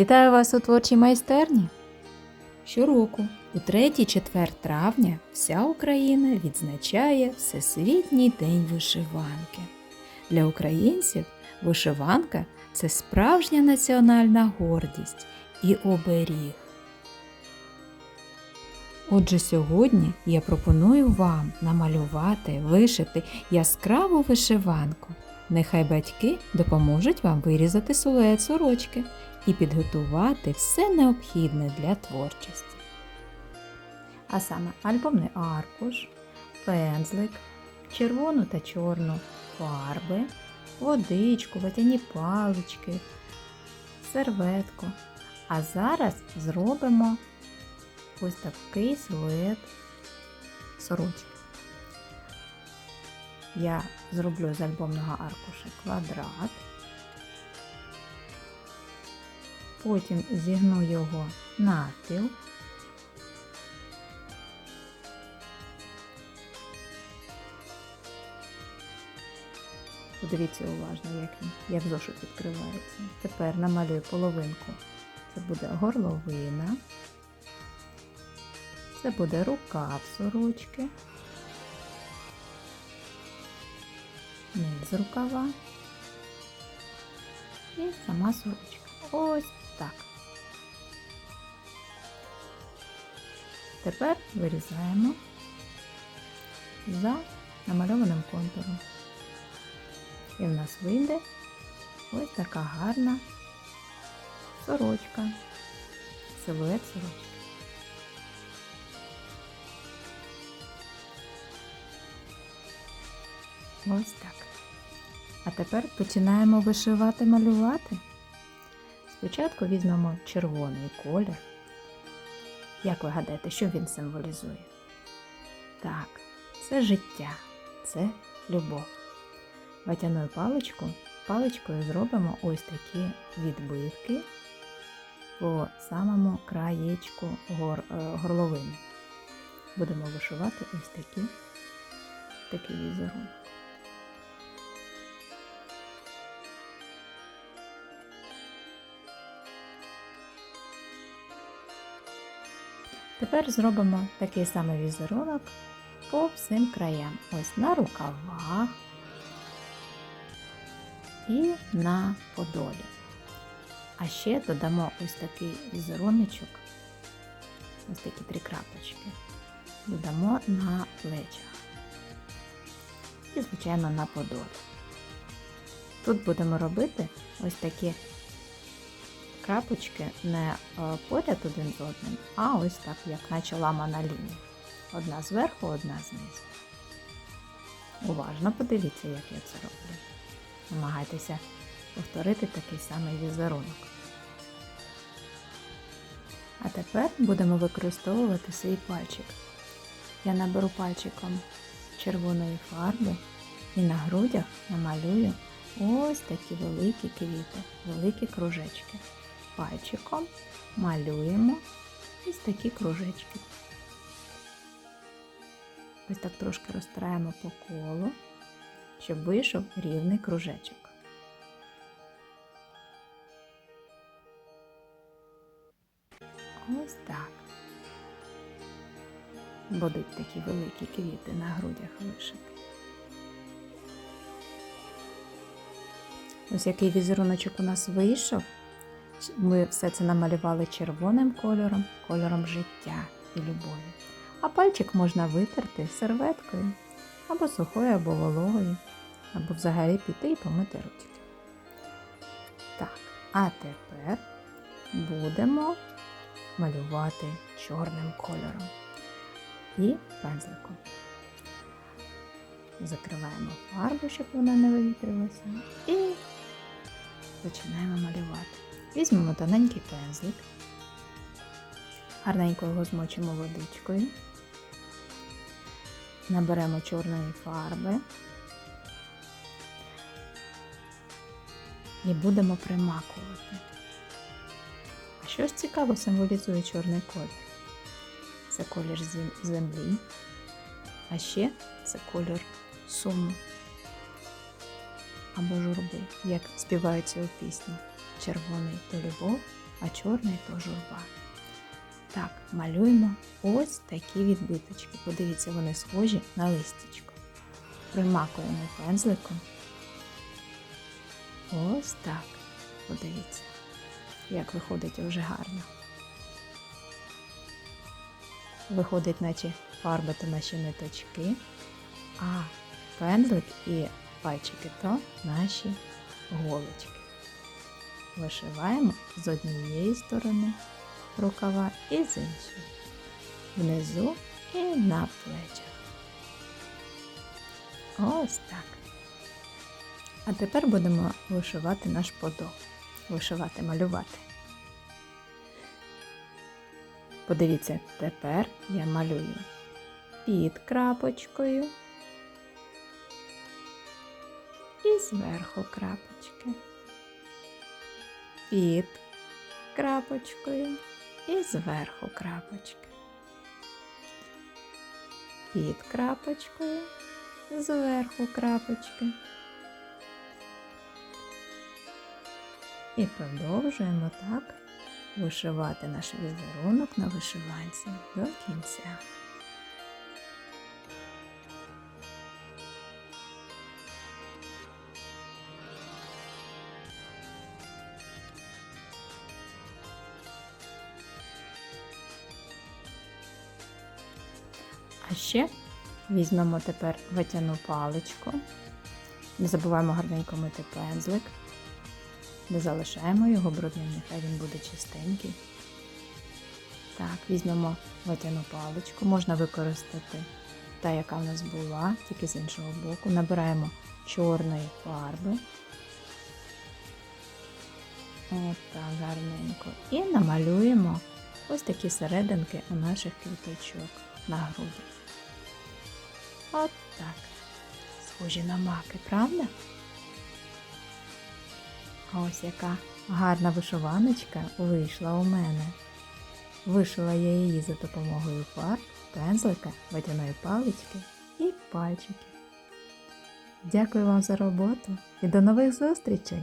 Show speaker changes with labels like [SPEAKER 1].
[SPEAKER 1] Вітаю вас у творчій майстерні. Щороку, у 3-4 травня, вся Україна відзначає Всесвітній день вишиванки. Для українців вишиванка це справжня національна гордість і оберіг. Отже, сьогодні я пропоную вам намалювати, вишити яскраву вишиванку. Нехай батьки допоможуть вам вирізати силует сорочки і підготувати все необхідне для творчості. А саме альбомний аркуш, пензлик, червону та чорну фарби, водичку, ватяні палички, серветку. А зараз зробимо ось такий силует сорочки. Я зроблю з альбомного аркуша квадрат. Потім зігну його навпіл. Подивіться уважно, як він, як зошит відкривається. Тепер намалюю половинку. Це буде горловина. Це буде рукав сорочки. Низ рукава. І сама сорочка. Ось так. Тепер вирізаємо за намальованим контуром. І в нас вийде ось така гарна сорочка, силует сорочки. Ось так. А тепер починаємо вишивати малювати. Спочатку візьмемо червоний колір. Як ви гадаєте, що він символізує? Так, це життя, це любов. Ватяною паличку, паличкою зробимо ось такі відбивки по самому краєчку гор, е, горловини. Будемо вишивати ось такі, такий візерунок. Тепер зробимо такий самий візерунок по всім краям. Ось на рукавах і на подолі. А ще додамо ось такий візеруночок, ось такі три крапочки. Додамо на плечах і, звичайно, на подолі. Тут будемо робити ось такі крапочки не е, поряд один з одним, а ось так, як наче ламана лінія. Одна зверху, одна знизу. Уважно подивіться, як я це роблю. Намагайтеся повторити такий самий візерунок. А тепер будемо використовувати свій пальчик. Я наберу пальчиком червоної фарби і на грудях намалюю ось такі великі квіти, великі кружечки пальчиком малюємо ось такі кружечки. Ось так трошки розтираємо по колу, щоб вийшов рівний кружечок. Ось так. Будуть такі великі квіти на грудях вишити. Ось який візеруночок у нас вийшов. Ми все це намалювали червоним кольором, кольором життя і любові. А пальчик можна витерти серветкою, або сухою, або вологою, або взагалі піти і помити ручки. Так, а тепер будемо малювати чорним кольором і пензликом. Закриваємо фарбу, щоб вона не вивітрилася, і починаємо малювати. Візьмемо тоненький пензлик, гарненько його змочимо водичкою, наберемо чорної фарби. І будемо примакувати. А що ж цікаво символізує чорний колір? Це колір землі, а ще це колір суму. Або журби, як співаються у пісні червоний то любов, а чорний то журба. Так, малюємо ось такі відбиточки. Подивіться, вони схожі на листячко. Примакуємо пензликом. Ось так. Подивіться, як виходить вже гарно. Виходить, наче фарба то наші ниточки, а пензлик і пальчики то наші голочки. Вишиваємо з однієї сторони рукава і з іншої. Внизу і на плечах. Ось так. А тепер будемо вишивати наш подол. Вишивати, малювати. Подивіться, тепер я малюю під крапочкою і зверху крапочки. Під крапочкою і зверху крапочки. Під крапочкою, зверху крапочки. І продовжуємо так вишивати наш візерунок на вишиванці до кінця. А ще візьмемо тепер ватяну паличку. Не забуваємо гарненько мити пензлик. Не залишаємо його брудним, нехай він буде чистенький. Так, візьмемо ватяну паличку, можна використати та, яка в нас була, тільки з іншого боку. Набираємо чорної фарби. От так гарненько. І намалюємо ось такі серединки у наших квіточок на груді. От так. Схожі на маки, правда? Ось яка гарна вишиваночка вийшла у мене. Вишила я її за допомогою фарб, пензлика, водяної палички і пальчиків. Дякую вам за роботу і до нових зустрічей!